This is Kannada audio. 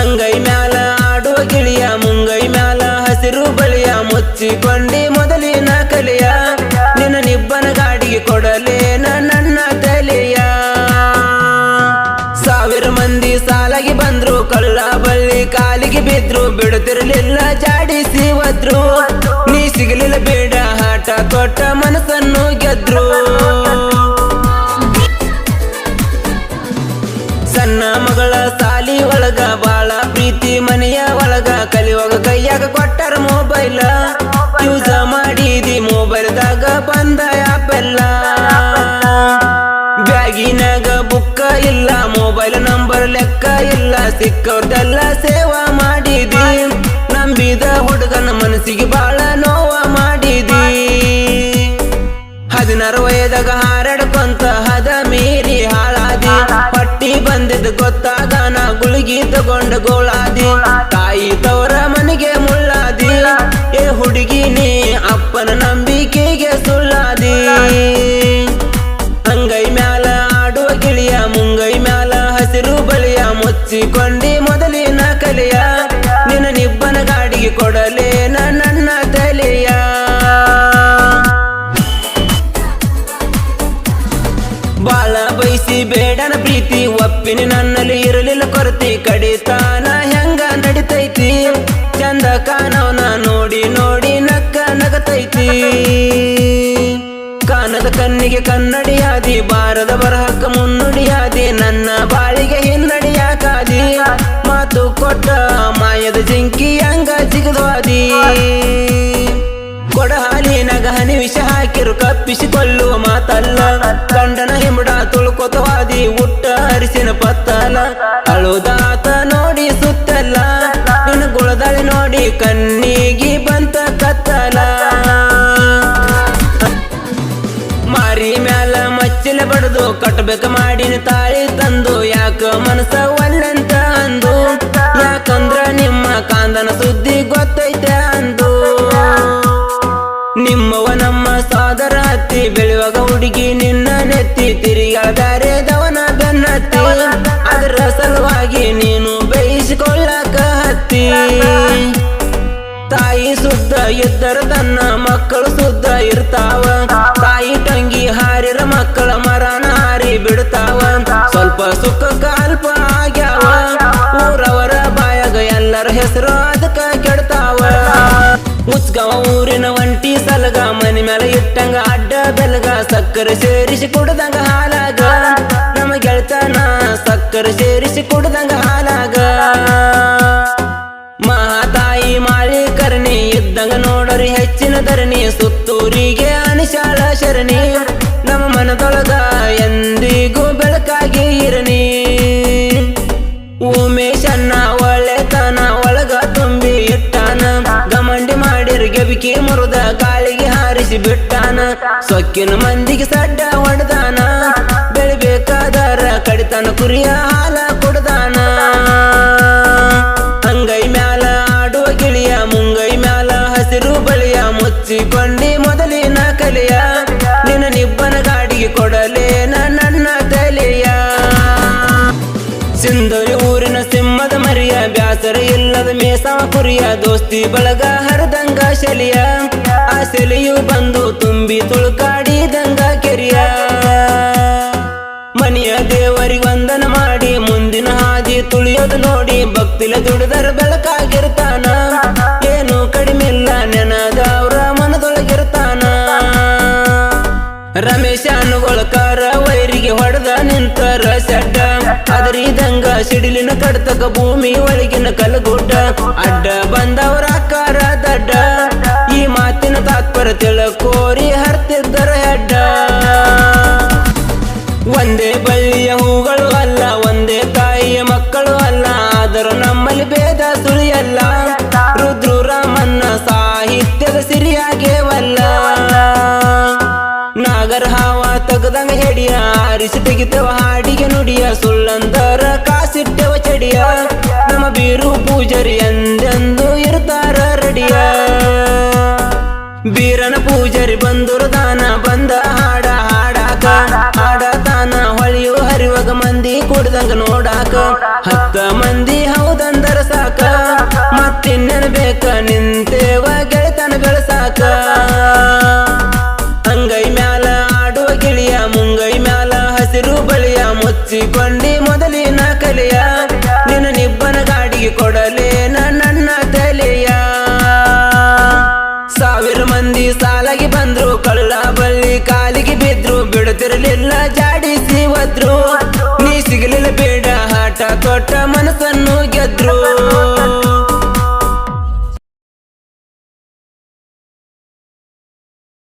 ಅಂಗೈ ಮ್ಯಾಲ ಆಡುವ ಗಿಳಿಯ ಮುಂಗೈ ಮ್ಯಾಲ ಹಸಿರು ಬಳಿಯ ಮುಚ್ಚಿಕೊಂಡಿ ಮೊದಲಿನ ಕಲಿಯ. ಪ್ರೀತಿ ಮನೆಯ ಒಳಗ ಕಲಿಯುವಾಗ ಕೈಯಾಗ ಕೊಟ್ಟಾರ ಮೊಬೈಲ್ ಯೂಸ್ ಮಾಡಿದಿ ಮೊಬೈಲ್ದಾಗ ಬಂದ ಆಪೆಲ್ಲ ಬ್ಯಾಗಿನಾಗ ಬುಕ್ಕ ಇಲ್ಲ ಮೊಬೈಲ್ ನಂಬರ್ ಲೆಕ್ಕ ಇಲ್ಲ ಸಿಕ್ಕವ್ರದೆಲ್ಲ ಸೇವಾ ಮಾಡಿದಿ. ನಂಬಿದ ಹುಡುಗನ ಮನಸ್ಸಿಗೆ ಬಾಳ ನೋವ ಮಾಡಿದಿ. ಹದಿನಾರು ವಯದಾಗ ಹಾರಾಡ್ಕೊಂತ ಹದ ಮೀರಿ ಹಾಳಾದಿ ಬಂದಿದ್ದು ಗೊತ್ತಾಗ ನಾ ಗುಳಿಗಿ ತಗೊಂಡ ಗೋಳಾದಿ. ತಾಯಿ ತವರ ಮನೆಗೆ ಮುಳ್ಳಾದಿ. ಏ ಹುಡುಗಿ ನೀ ಅಪ್ಪನ ನಂಬಿಕೆಗೆ ಸುಳ್ಳಾದಿ. ಅಂಗೈ ಮ್ಯಾಲ ಆಡುವ ಗಿಳಿಯ, ಮುಂಗೈ ಮ್ಯಾಲ ಹಸಿರು ಬಳಿಯ ಮುಚ್ಚಿಕೊಂಡಿ ಬಾಳ ಬಯಸಿ ಬೇಡನ ಪ್ರೀತಿ, ಒಪ್ಪಿನ ನನ್ನಲ್ಲಿ ಇರಲಿಲ್ಲ ಕೊರತೆ. ಕಡಿತಾನ ಹೆಂಗ ನಡಿತೈತಿ? ಚಂದ ಕಾಣವನ ನೋಡಿ ನೋಡಿ ನಕ್ಕ ನಗತೈತಿ. ಕಾನದ ಕಣ್ಣಿಗೆ ಕನ್ನಡಿಯಾದಿ ಬಾರದ ಬರಹಕ್ಕ ಮುನ್ನುಡಿಯಾದಿ ನನ್ನ ಬಾಳಿಗೆ ಹಿನ್ನಡಿಯಾಕಾದಿ ಮಾತು ಕೊಟ್ಟ ಮಾಯದ ಜಿಂಕಿ ಹಂಗ ಜಿಗದ್ವಾದಿ ಕೊಡಹಾಲಿ ನಗಹನಿ ಹನಿ ವಿಷ ಹಾಕಿರು, ಕಪ್ಪಿಸಿಕೊಳ್ಳುವ ಮಾತಲ್ಲ. ಗಂಡನ ಬಡದು ಮಾಡಿನ ತಾಳಿ ತಂದು, ಯಾಕ ಮನಸ ಒಲ್ಲಂತ ಅಂದು? ಯಾಕಂದ್ರ ನಿಮ್ಮ ಕಾಂದನ ಸುದ್ದಿ ಗೊತ್ತೈತೆ ಅಂದು? ನಿಮ್ಮವ ನಮ್ಮ ಸಾದರ ಹತ್ತಿ ಬೆಳೆಯುವಾಗ ಹುಡುಗಿ ನಿನ್ನ ನೆತ್ತಿ ತಿರುಗಾದಾರೆ ದವನ ಬೆನ್ನತ್ತಿ. ಅದರ ಸಲುವಾಗಿ ನೀನು ಬೇಯಿಸಿಕೊಳ್ಳಕ ಹತ್ತಿ. ತಾಯಿ ಸುದ್ದ ಇದ್ದರ ತನ್ನ ಮಕ್ಕಳು ಸುದ್ದ ಇರ್ತಾವ. ಊರಿನ ಒಂಟಿ ಸಲಗ, ಮನೆ ಮೇಲೆ ಇಟ್ಟಂಗ, ಅಡ್ಡ ಬೆಲಗ, ಸಕ್ಕರೆ ಸೇರಿಸಿ ಕುಡ್ದಂಗ ಹಾಲಾಗ. ನಮ್ಮ ಗೆಳ್ತಾನ ಸಕ್ಕರೆ ಸೇರಿಸಿ ಕುಡ್ದಂಗ ಹಾಲಾಗ. ಮಹಾತಾಯಿ ಮಾಲೀಕರ್ಣಿ ಇದ್ದಂಗ ನೋಡರಿ ಹೆಚ್ಚಿನ ಧರಣಿ, ಸುತ್ತೂರಿಗೆ ಅನಿಶಾಲ ಶರಣಿ. ಮಾಡಿರ್ ಮರುದ ಕಾಳಿಗೆ ಹಾರಿಸಿ ಬಿಟ್ಟಾನ. ಸೊಕ್ಕಿನ ಮಂದಿಗೆ ಸಡ್ಡ ಹೊಡೆದಾನ. ಬೆಳಿಬೇಕಾದರ ಕಡಿತಾನ ಕುರಿಯ ಹಾಲ. ದೋಸ್ತಿ ಬಳಗ ಹರದಂಗ ಶಲಿಯ. ಆ ಸೆಲೆಯು ಬಂದು ತುಂಬಿ ತುಳುಕಾಡಿದಂಗ ಕೆರಿಯ. ಮನೆಯ ದೇವರಿಗೆ ವಂದನ ಮಾಡಿ ಮುಂದಿನ ಹಾದಿ ತುಳಿಯೋದು ನೋಡಿ ಭಕ್ತಿಲ ದುಡಿದರ ಬೆಳಕಾಗಿರ್ತಾನ. ಏನು ಕಡಿಮಿಲ್ಲ ನೆನದ ಅವ್ರ ಮನದೊಳಗಿರ್ತಾನ. ರಮೇಶ ಅನುಗೊಳಕಾರ ವೈರಿಗೆ ಹೊಡೆದ ನಿಂತರ ಸೆಡ್ಡ ಅದರಿದಂಗ ಸಿಡಿಲಿನ ಕಡತಕ ಭೂಮಿ ಒಳಗಿನ ಕಲಗುಡ್ಡ ಅಡ್ಡ ಒಂದೇ ಬಳ್ಳಿಯ ಹೂಗಳು ಅಲ್ಲ, ಒಂದೇ ತಾಯಿಯ ಮಕ್ಕಳು ಅಲ್ಲ, ಆದರೂ ನಮ್ಮಲ್ಲಿ ಭೇದ ಸುರಿಯಲ್ಲ. ರುದ್ರು ರಾಮನ್ನ ಸಾಹಿತ್ಯದ ಸಿರಿಯಾಗೇವಲ್ಲ. ನಾಗರ ಹಾವ ತಗದಂಗ ಹೆಡಿಯ ಆರಿಸಿ ತೆಗಿತವ ಹಾಡಿಗೆ ನುಡಿಯ, ಸುಳ್ಳಂದರ ಕಾಸಿಟ್ಟೆವ ಚಡಿಯ. ನಮ್ಮ ಬೀರು ಪೂಜರಿ ಬೀರನ ಪೂಜರಿ ಬಂದರು ದಾನ, ಬಂದ ಹಾಡ, ಹಾಡಾಕ. ಹಾಡ ತಾನ ಹೊಳಿಯು ಹರಿವಾಗ ಮಂದಿ ಕುಡ್ದಂಗ ನೋಡಾಕ. ಹತ್ತ ಮಂದಿ ಹೌದಂದರ ಸಾಕ. ಮತ್ತಿನ್ನೇನು ಬೇಕ ನಿಂತೇವ ಗೆಳೆತನ ಬೆಳಸಾಕ ಅಂಗೈ ಮ್ಯಾಲ ಆಡುವ ಗಿಳಿಯ, ಮುಂಗೈ ಮ್ಯಾಲ ಹಸಿರು ಬಳಿಯ ಮುಚ್ಚಿಕೊಂಡಿ